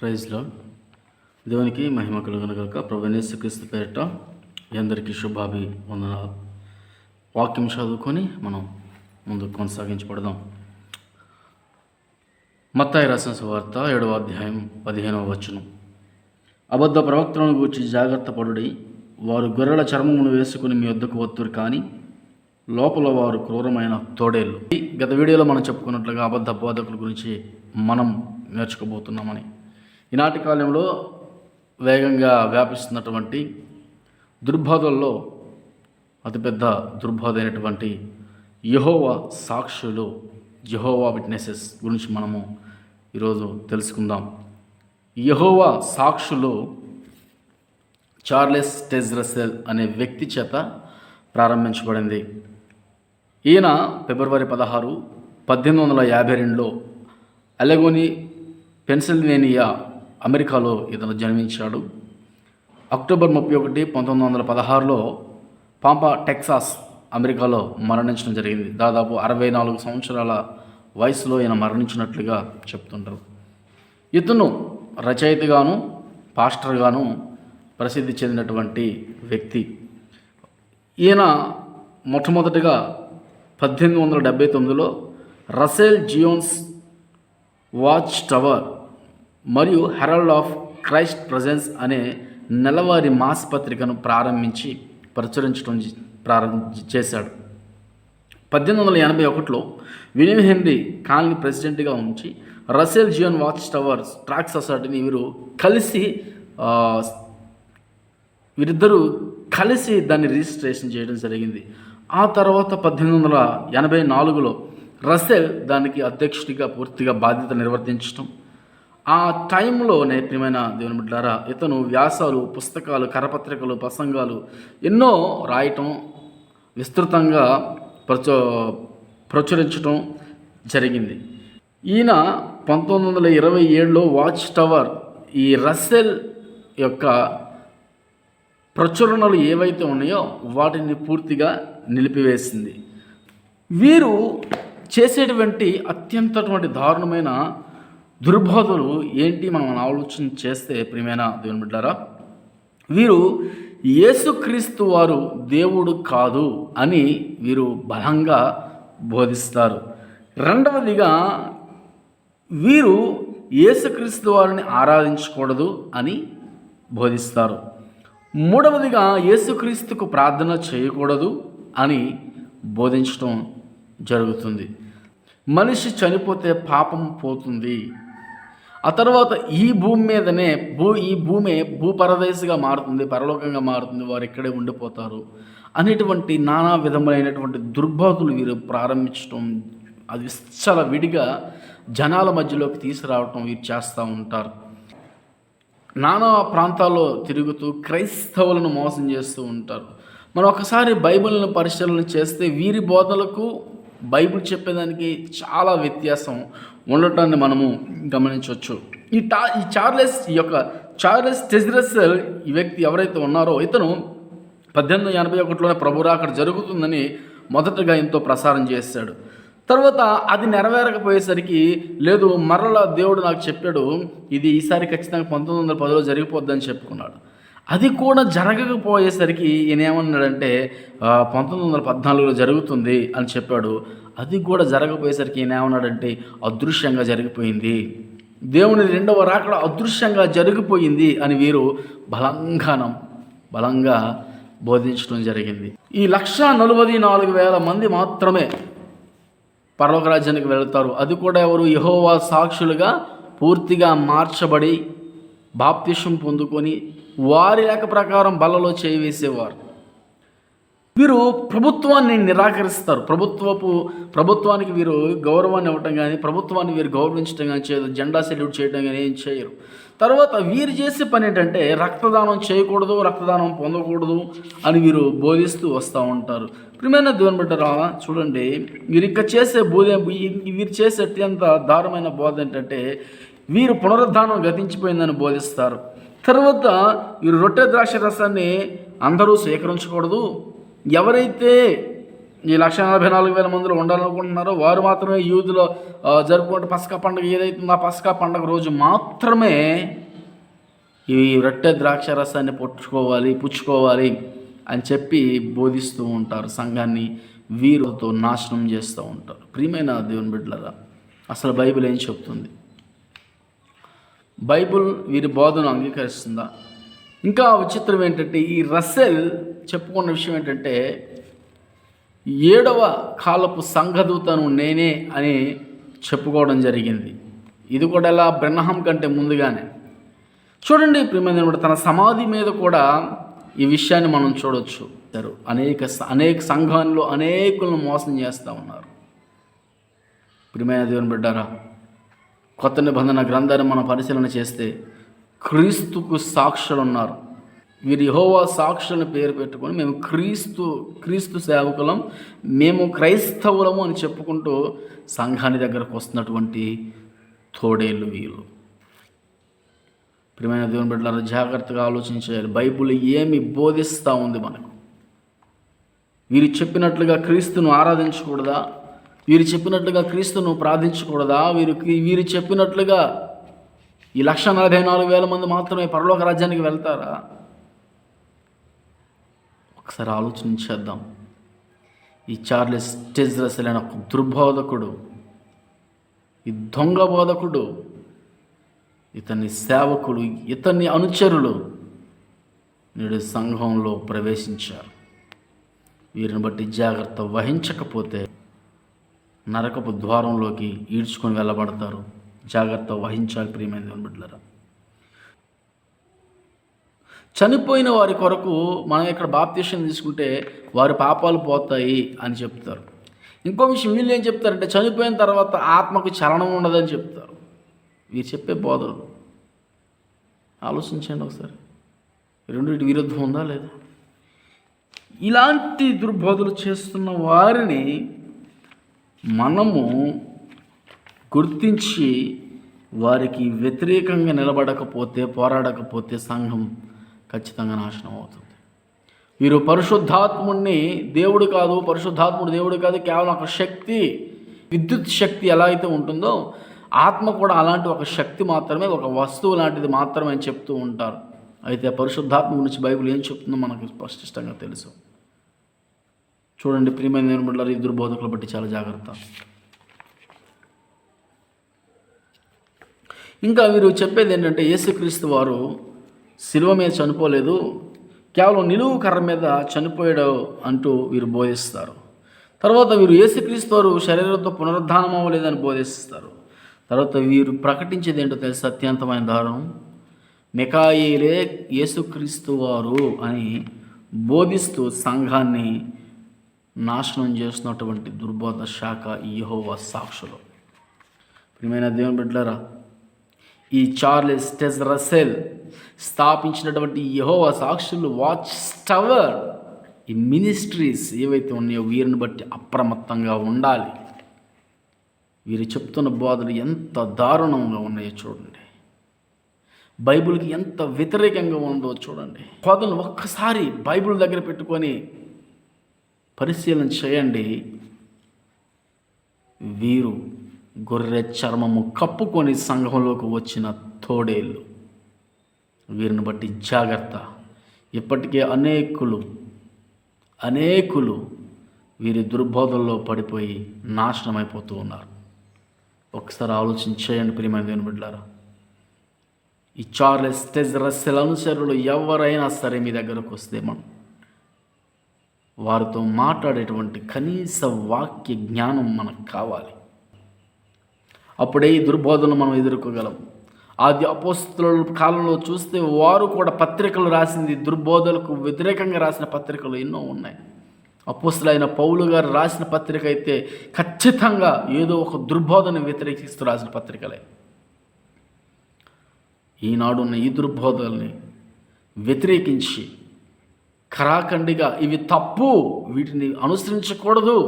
ప్రైజ్లో దేవునికి మహిమ కలుగునగాక ప్రభు యేసుక్రీస్తు పేరిట అందరికీ శుభాభి వందనాలు వాక్యం చదువుకొని మనం ముందుకు కొనసాగించబడదాం. మత్తాయి రాసిన సువార్త ఏడవ అధ్యాయం పదిహేనవ వచనం. అబద్ధ ప్రవక్తలను గూర్చి జాగ్రత్త పడుడి. వారు గొర్రెల చర్మమును వేసుకుని మీ వద్దకు వత్తురు కానీ లోపల వారు క్రూరమైన తోడేళ్ళు. ఈ గత వీడియోలో మనం చెప్పుకున్నట్లుగా అబద్ధ బోధకుల గురించి మనం నేర్చుకోబోతున్నామని. ఈనాటి కాలంలో వేగంగా వ్యాపిస్తున్నటువంటి దుర్బోధల్లో అతిపెద్ద దుర్బోధ అయినటువంటి యహోవా సాక్షులు యహోవా విట్నెసెస్ గురించి మనము ఈరోజు తెలుసుకుందాం. యహోవా సాక్షులు చార్లెస్ టెజ్రసెల్ అనే వ్యక్తి చేత ప్రారంభించబడింది. ఈయన ఫిబ్రవరి పదహారు పద్దెనిమిది వందల యాభై రెండులో అలెగోని పెన్సిల్వేనియా అమెరికాలో ఇతను జన్మించాడు. అక్టోబర్ ముప్పై ఒకటి పంతొమ్మిది వందల పదహారులో పాంపా టెక్సాస్ అమెరికాలో మరణించడం జరిగింది. దాదాపు అరవై నాలుగు సంవత్సరాల వయసులో ఈయన మరణించినట్లుగా చెప్తుంటారు. ఇతను రచయితగాను పాస్టర్గాను ప్రసిద్ధి చెందినటువంటి వ్యక్తి. ఈయన మొట్టమొదటిగా పద్దెనిమిది వందల డెబ్బై తొమ్మిదిలో రసెల్ జియోన్స్ వాచ్ టవర్ మరియు హెరాల్డ్ ఆఫ్ క్రైస్ట్ ప్రజెన్స్ అనే నెలవారి మాస్ పత్రికను ప్రారంభించి ప్రచురించడం ప్రారంభ చేశాడు. పద్దెనిమిది వందల ఎనభై ఒకటిలో విలియం హెన్రీ కాలనీ ప్రెసిడెంట్గా ఉంచి Russell Zion Watch Tower Tract సొసైటీని వీరు కలిసి వీరిద్దరూ కలిసి దాన్ని రిజిస్ట్రేషన్ చేయడం జరిగింది. ఆ తర్వాత పద్దెనిమిది వందల ఎనభై నాలుగులో రసెల్ దానికి అధ్యక్షుడిగా పూర్తిగా బాధ్యత నిర్వర్తించడం ఆ టైంలోనే ప్రియమైన దేవుని బిడ్డారా ఇతను వ్యాసాలు పుస్తకాలు కరపత్రికలు ప్రసంగాలు ఎన్నో రాయటం విస్తృతంగా ప్రచు ప్రచురించడం జరిగింది. ఈయన పంతొమ్మిది వందల ఇరవై ఏడులో వాచ్ టవర్ ఈ రస్సెల్ యొక్క ప్రచురణలు ఏవైతే ఉన్నాయో వాటిని పూర్తిగా నిలిపివేసింది. వీరు చేసేటువంటి అత్యంతటువంటి దారుణమైన దుర్బోధలు ఏంటి మనం ఆలోచన చేస్తే ప్రియమైన దేవుని బిడ్డారా? వీరు యేసుక్రీస్తు వారు దేవుడు కాదు అని వీరు బలంగా బోధిస్తారు. రెండవదిగా వీరు యేసుక్రీస్తు వారిని ఆరాధించకూడదు అని బోధిస్తారు. మూడవదిగా యేసుక్రీస్తుకు ప్రార్థన చేయకూడదు అని బోధించడం జరుగుతుంది. మనిషి చనిపోతే పాపం పోతుంది. ఆ తర్వాత ఈ భూమి మీదనే భూ ఈ భూమి భూపరదేశిగా మారుతుంది పరలోకంగా మారుతుంది వారు ఇక్కడే ఉండిపోతారు అనేటువంటి నానా విధములైనటువంటి దుర్బాధులు వీరు ప్రారంభించడం అది చాలా విడిగా జనాల మధ్యలోకి తీసుకురావటం వీరు చేస్తూ ఉంటారు. నానా ప్రాంతాల్లో తిరుగుతూ క్రైస్తవులను మోసం చేస్తూ ఉంటారు. మనం ఒకసారి బైబిల్ను పరిశీలన చేస్తే వీరి బోధలకు బైబిల్ చెప్పేదానికి చాలా వ్యత్యాసం ఉండటాన్ని మనము గమనించవచ్చు. ఈ టా ఈ చార్లెస్ ఈ యొక్క చార్లెస్ టెజ్రసెల్ ఈ వ్యక్తి ఎవరైతే ఉన్నారో ఇతను పద్దెనిమిది వందల ఎనభై ఒకటిలోనే ప్రభురా అక్కడ జరుగుతుందని మొదటగా ఎంతో ప్రసారం చేశాడు. తర్వాత అది నెరవేరకపోయేసరికి లేదు మరలా దేవుడు నాకు చెప్పాడు ఇది ఈసారి ఖచ్చితంగా పంతొమ్మిది వందల పదిలో జరిగిపోద్దని చెప్పుకున్నాడు. అది కూడా జరగకపోయేసరికి ఈయన ఏమన్నాడంటే పంతొమ్మిది వందల పద్నాలుగులో జరుగుతుంది అని చెప్పాడు. అది కూడా జరగకపోయేసరికి ఈయన ఏమన్నాడంటే అదృశ్యంగా జరిగిపోయింది. దేవుని రెండవ రాకడ అదృశ్యంగా జరిగిపోయింది అని వీరు బలంగానం బలంగా బోధించడం జరిగింది. ఈ లక్ష నలభై నాలుగు వేల మంది మాత్రమే పర్వకరాజ్యానికి వెళ్తారు. అది కూడా ఎవరు? యహోవా సాక్షులుగా పూర్తిగా మార్చబడి బాప్తిష్యం పొందుకొని వారి లేఖ ప్రకారం బలలో చేయి వేసేవారు. వీరు ప్రభుత్వాన్ని నిరాకరిస్తారు. ప్రభుత్వపు ప్రభుత్వానికి వీరు గౌరవాన్ని ఇవ్వటం కానీ ప్రభుత్వాన్ని వీరు గౌరవించడం కానీ చేయదు. జెండా సెల్యూట్ చేయడం కానీ ఏం చేయరు. తర్వాత వీరు చేసే పని ఏంటంటే రక్తదానం చేయకూడదు రక్తదానం పొందకూడదు అని వీరు బోధిస్తూ వస్తూ ఉంటారు. ప్రియమైన దేవుని బిడ్డరా చూడండి వీరు ఇక్కడ చేసే బోధ వీరు చేసే అత్యంత దారుణమైన బోధ ఏంటంటే వీరు పునరుద్ధానం గతించిపోయిందని బోధిస్తారు. తర్వాత వీరు రొట్టె ద్రాక్ష రసాన్ని అందరూ స్వీకరించకూడదు ఎవరైతే ఈ లక్ష నలభై నాలుగు వేల మందిలో ఉండాలనుకుంటున్నారో వారు మాత్రమే యూదులో జరుపుకుంటే పసకా పండుగ ఏదైతుందో ఆ పసకా పండుగ రోజు మాత్రమే ఈ రొట్టె ద్రాక్ష రసాన్ని పుచ్చుకోవాలి పుచ్చుకోవాలి అని చెప్పి బోధిస్తూ ఉంటారు. సంఘాన్ని వీరుతో నాశనం చేస్తూ ఉంటారు. ప్రియమైన దేవుని బిడ్డలరా అసలు బైబిల్ ఏం చెప్తుంది? బైబిల్ వీరి బోధను అంగీకరిస్తుందా? ఇంకా విచిత్రం ఏంటంటే ఈ రసెల్ చెప్పుకున్న విషయం ఏంటంటే ఏడవ కాలపు సంఘదూతను నేనే అని చెప్పుకోవడం జరిగింది. ఇది కూడా ఎలా? బ్రహ్మం కంటే ముందుగానే. చూడండి ప్రియమైన తన సమాధి మీద కూడా ఈ విషయాన్ని మనం చూడొచ్చు. అనేక అనేక సంఘాల్లో అనేకులను మోసం చేస్తూ ఉన్నారు. ప్రియమైన దేవుని బిడ్డారా కొత్త నిబంధన గ్రంథాన్ని మనం పరిశీలన చేస్తే క్రీస్తుకు సాక్షులు ఉన్నారు వీరు యహోవా సాక్షులను పేరు పెట్టుకొని మేము క్రీస్తు క్రీస్తు సేవకులం మేము క్రైస్తవులము అని చెప్పుకుంటూ సంఘాన్ని దగ్గరకు వస్తున్నటువంటి తోడేళ్ళు వీళ్ళు. ప్రియమైన దేవుని బిడ్డలారా జాగ్రత్తగా ఆలోచించాలి బైబిల్ ఏమి బోధిస్తూ ఉంది మనకు? వీరు చెప్పినట్లుగా క్రీస్తును ఆరాధించకూడదా? వీరు చెప్పినట్లుగా క్రీస్తును ప్రార్థించకూడదా? వీరు వీరు చెప్పినట్లుగా ఈ లక్ష నలభై నాలుగు వేల మంది మాత్రమే పరలోక రాజ్యానికి వెళ్తారా? ఒకసారి ఆలోచించేద్దాం ఈ చార్లెస్ టెజ్రస్ అనే ఒక దుర్బోధకుడు ఈ దొంగ బోధకుడు ఇతని సేవకుడు ఇతని అనుచరులు నేడు సంఘంలో ప్రవేశించారు. వీరిని బట్టి జాగ్రత్త వహించకపోతే నరకపు ద్వారంలోకి ఈడ్చుకొని వెళ్ళబడతారు. జాగ్రత్త వహించాలి ప్రియమైన దేవుని బిడ్డలారా. చనిపోయిన వారి కొరకు మనం ఇక్కడ బాప్తీషన్ తీసుకుంటే వారి పాపాలు పోతాయి అని చెప్తారు. ఇంకో విషయం వీళ్ళు ఏం చెప్తారంటే చనిపోయిన తర్వాత ఆత్మకు చలనం ఉండదని చెప్తారు. వీరు చెప్పే బోధలు. ఆలోచించండి ఒకసారి. రెండింటి విరుద్ధం ఉందా లేదా? ఇలాంటి దుర్బోధలు చేస్తున్న వారిని మనము గుర్తించి వారికి వ్యతిరేకంగా నిలబడకపోతే పోరాడకపోతే సంఘం ఖచ్చితంగా నాశనం అవుతుంది. వీరు పరిశుద్ధాత్ముడిని దేవుడు కాదు పరిశుద్ధాత్ముడు దేవుడు కాదు కేవలం ఒక శక్తి విద్యుత్ శక్తి ఎలా అయితే ఉంటుందో ఆత్మ కూడా అలాంటి ఒక శక్తి మాత్రమే ఒక వస్తువు లాంటిది మాత్రమే అని చెప్తూ ఉంటారు. అయితే పరిశుద్ధాత్మ గురించి బైబిల్ ఏం చెప్తుందో మనకు స్పష్టంగా తెలుసు. చూడండి ప్రియమైన దేవుని ఇద్దరు ఈ దుర్బోధకులు బట్టి చాలా జాగ్రత్త. ఇంకా వీరు చెప్పేది ఏంటంటే యేసుక్రీస్తు వారు శిలువ మీద చనిపోలేదు కేవలం నిలువు కర్ర మీద చనిపోయాడు అంటూ వీరు బోధిస్తారు. తర్వాత వీరు యేసుక్రీస్తు వారు శరీరంతో పునరుద్ధానం అవ్వలేదని బోధిస్తారు. తర్వాత వీరు ప్రకటించేది ఏంటో తెలిసి? అత్యంతమైన దారుణం. మికాయిలే యేసుక్రీస్తు వారు అని బోధిస్తూ సంఘాన్ని నాశనం చేస్తున్నటువంటి దుర్బోధ శాఖ ఈ సాక్షులు. ప్రియమైన దేవుని బిడ్డలారా ఈ చార్లెస్ టెస్ రసెల్ స్థాపించినటువంటి యెహోవా సాక్షులు వాచ్ టవర్ ఈ మినిస్ట్రీస్ ఏవైతే ఉన్నాయో వీరిని బట్టి అప్రమత్తంగా ఉండాలి. వీరు చెప్తున్న బోధలు ఎంత దారుణంగా ఉన్నాయో చూడండి. బైబిల్కి ఎంత వ్యతిరేకంగా ఉందో చూడండి. బోధలు ఒక్కసారి బైబిల్ దగ్గర పెట్టుకొని పరిశీలన చేయండి. వీరు గొర్రె చర్మము కప్పుకొని సంఘంలోకి వచ్చిన తోడేళ్ళు. వీరిని బట్టి జాగ్రత్త. ఇప్పటికే అనేకులు అనేకులు వీరి దుర్బోధల్లో పడిపోయి నాశనం అయిపోతూ ఉన్నారు. ఒకసారి ఆలోచన చేయండి ప్రియమైన దేవుని బిడ్డారా ఈ చార్లెస్ టెజ్ రస్సెల్ అనుచరులు ఎవరైనా సరే మీ దగ్గరకు వస్తే మనం వారితో మాట్లాడేటువంటి కనీస వాక్య జ్ఞానం మనకు కావాలి. అప్పుడే ఈ దుర్బోధనలు మనం ఎదుర్కోగలం. ఆది అపోస్తుల కాలంలో చూస్తే వారు కూడా పత్రికలు రాసింది దుర్బోధలకు వ్యతిరేకంగా రాసిన పత్రికలు ఎన్నో ఉన్నాయి. అపోస్తులైన పౌలు గారు రాసిన పత్రిక అయితే ఖచ్చితంగా ఏదో ఒక దుర్బోధన వ్యతిరేకిస్తూ రాసిన పత్రికలే. ఈనాడున్న ఈ దుర్బోధల్ని వ్యతిరేకించి ఖరాఖండిగా ఇవి తప్పు వీటిని అనుసరించకూడదు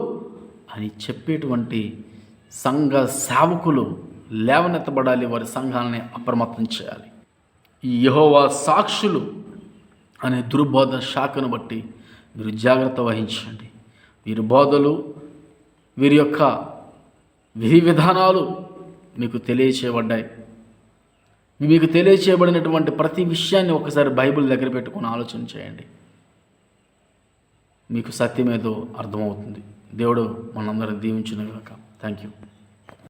అని చెప్పేటువంటి సంఘ సేవకులు లేవనెత్తబడాలి వారి సంఘాలని అప్రమత్తం చేయాలి. ఈ యహోవా సాక్షులు అనే దుర్బోధ శాఖను బట్టి మీరు జాగ్రత్త వహించండి. వీరి బోధలు వీరి యొక్క విధి విధానాలు మీకు తెలియచేయబడ్డాయి. మీకు తెలియచేయబడినటువంటి ప్రతి విషయాన్ని ఒకసారి బైబిల్ దగ్గర పెట్టుకుని ఆలోచన చేయండి. మీకు సత్యం ఏదో అర్థమవుతుంది. దేవుడు మనందరం దీవించినగాక. Thank you